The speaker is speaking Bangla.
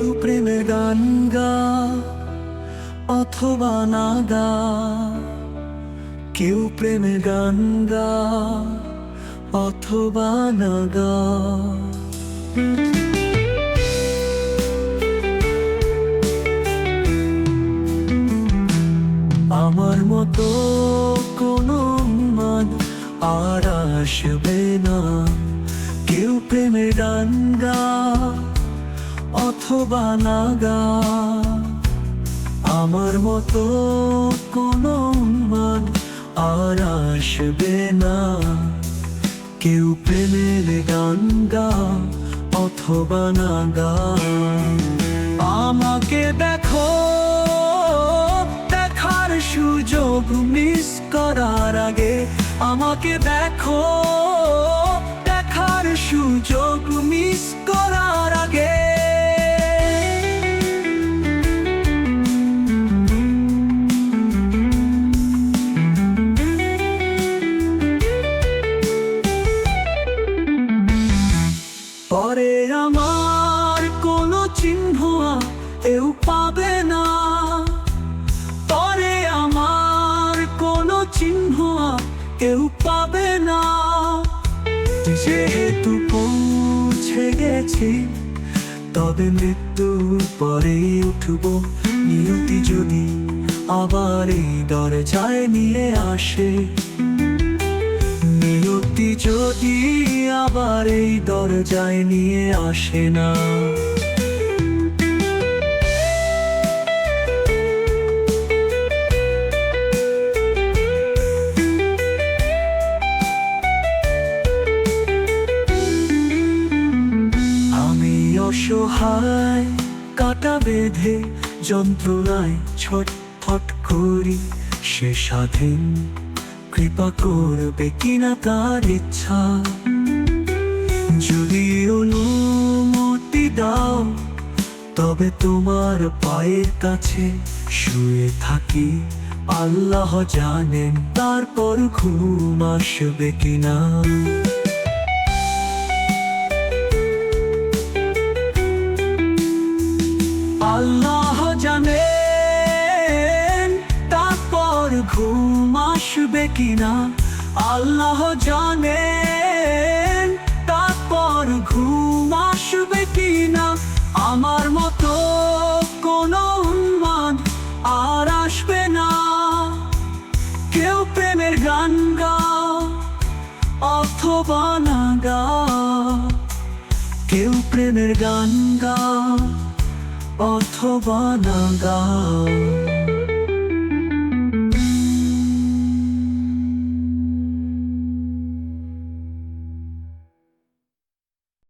কেউ প্রেমে গান গা অথবা না গা কেউ প্রেমে গান গা অথবা না গা আমার মতো কোন মান আর আসবে না। কেউ প্রেমে গান গা অথবা না গা আমার মতো কোনো মান আর আসবে না। কেউ প্রেমের গান গা অথবা না গা আমাকে দেখো, দেখার সুযোগ মিস করার আগে আমাকে দেখো, দেখার সুযোগ মিস যেহেতু পৌঁছে গেছি, তবে মৃত্যু পরে উঠব। নিয়তি যদি আবার এই দরজায় নিয়ে আসে, নিয়তি যদি আবার এই দরজায় নিয়ে আসে না। অসহায় কাটা বেঁধে যন্ত্রণায় ছটফট করি সে স্বাধীন। কৃপা করবে কিনা তার ইচ্ছা? যদি অনুমতি দাও, তবে তোমার পায়ের কাছে শুয়ে থাকি। আল্লাহ জানেন তারপর ঘুম আসবে কিনা। ঘুম আসবে কিনা? আল্লাহ জানেন। তারপর ঘুম আসবে কিনা? আমার মতো কোনো উন্মান আর আসবে না। কেউ প্রেমের গান গা অথবা না গা। কেউ প্রেমের গান গা অথবা না গা।